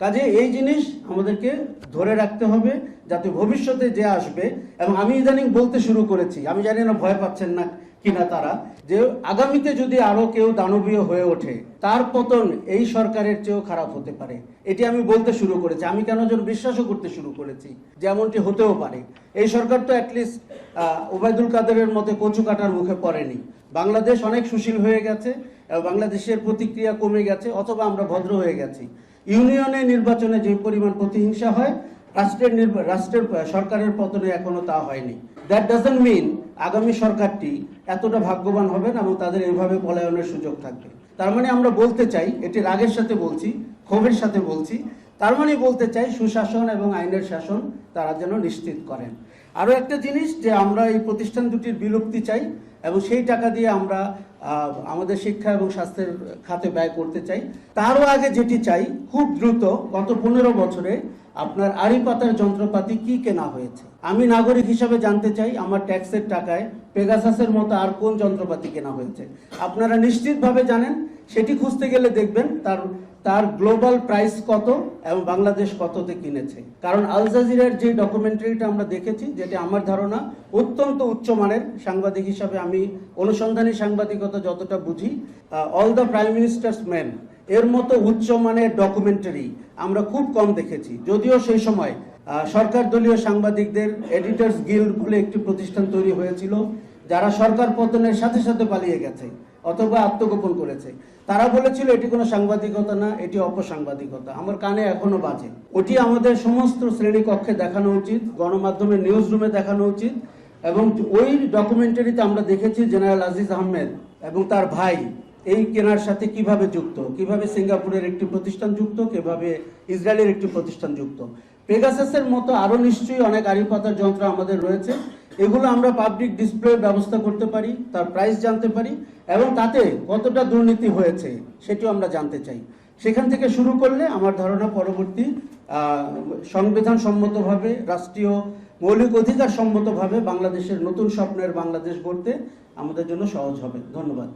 কাজে এই জিনিস আমাদেরকে ধরে রাখতে হবে যাতে ভবিষ্যতে যে আসবে, এবং আমি ইদানিং বলতে শুরু করেছি, আমি জানি না ভয় পাচ্ছেন না কিনা তারা, যে আগামীতে যদি আরও কেউ দানবীয় হয়ে ওঠে, তার পতন এই সরকারের চেয়েও খারাপ হতে পারে। এটি আমি বলতে শুরু করেছি, আমি কেন যেন বিশ্বাসও করতে শুরু করেছি, যেমনটি হতেও পারে। এই সরকার তো অ্যাটলিস্ট ওবায়দুল কাদেরের মতে কচু কাটার মুখে পড়েনি। বাংলাদেশ অনেক সুশীল হয়ে গেছে বাংলাদেশের প্রতিক্রিয়া কমে গেছে, অথবা আমরা ভদ্র হয়ে গেছি। ইউনিয়নে নির্বাচনে যে পরিমাণ প্রতিহিংসা হয়, রাষ্ট্রের রাষ্ট্রের সরকারের পতনে এখনও তা হয়নি। দ্যাট ডাজন্ট মিন আগামী সরকারটি এতটা ভাগ্যবান হবেন এবং তাদের এইভাবে পলায়নের সুযোগ থাকবে। তার মানে আমরা বলতে চাই, এটি রাগের সাথে বলছি, ক্ষোভের সাথে বলছি, তার মানে বলতে চাই সুশাসন এবং আইনের শাসন তারা যেন নিশ্চিত করেন। আরও একটা জিনিস যে আমরা এই প্রতিষ্ঠান দুটির বিলুপ্তি চাই এবং সেই টাকা দিয়ে আমরা আমাদের শিক্ষা এবং স্বাস্থ্যের খাতে ব্যয় করতে চাই। তারও আগে যেটি চাই, খুব দ্রুত গত পনেরো বছরে আপনার আড়ি পাতার যন্ত্রপাতি কি কেনা হয়েছে? আমি নাগরিক হিসাবে জানতে চাই, আমার ট্যাক্সের টাকায় পেগাসাসের মতো আর কোন যন্ত্রপাতি কেনা হয়েছে? আপনারা নিশ্চিতভাবে জানেন, সেটি খুঁজতে গেলে দেখবেন তার তার গ্লোবাল প্রাইস কত এবং বাংলাদেশ কততে কিনেছে? কারণ আল জাজিরার যে ডকুমেন্টারিটা আমরা দেখেছি, যেটা আমার ধারণা অত্যন্ত উচ্চমানের সাংবাদিক হিসাবে আমি অনুসন্ধানী সাংবাদিকতা যতটা বুঝি all the prime minister's man এর মতো উচ্চমানের ডকুমেন্টারি আমরা খুব কম দেখেছি। যদিও সেই সময় সরকার দলীয় সাংবাদিকদের এডিটার্স গিল্ড বলে একটি প্রতিষ্ঠান তৈরি হয়েছিল। যারা সরকার পতনের সাথে সাথে পালিয়ে গেছে অথবা আত্মগোপন করেছে, তারা বলেছিল এটি কোনো সাংবাদিকতা না, এটি অপসাংবাদিকতা। আমার কানে এখনও বাজে। ওটি আমাদের সমস্ত শ্রেণি কক্ষে দেখানো উচিত গণমাধ্যমের নিউজ রুমে দেখানো উচিত, এবং ওই ডকুমেন্টারিতে আমরা দেখেছি জেনারেল আজিজ আহমেদ এবং তার ভাই, এই কেনার সাথে কীভাবে যুক্ত, কীভাবে সিঙ্গাপুরের একটি প্রতিষ্ঠান যুক্ত, কীভাবে ইসরায়েলের একটি প্রতিষ্ঠান যুক্ত। পেগাসাসের মতো আরও নিশ্চয়ই অনেক আড়ি পাতার যন্ত্র আমাদের রয়েছে। এগুলো আমরা পাবলিক ডিসপ্লের ব্যবস্থা করতে পারি, তার প্রাইস জানতে পারি, এবং তাতে কতটা দুর্নীতি হয়েছে সেটিও আমরা জানতে চাই। সেখান থেকে শুরু করলে আমার ধারণা পরবর্তী সংবিধান সম্মতভাবে রাষ্ট্রীয় মৌলিক অধিকার সম্মতভাবে বাংলাদেশের নতুন স্বপ্নের বাংলাদেশ গড়তে আমাদের জন্য সহজ হবে। ধন্যবাদ।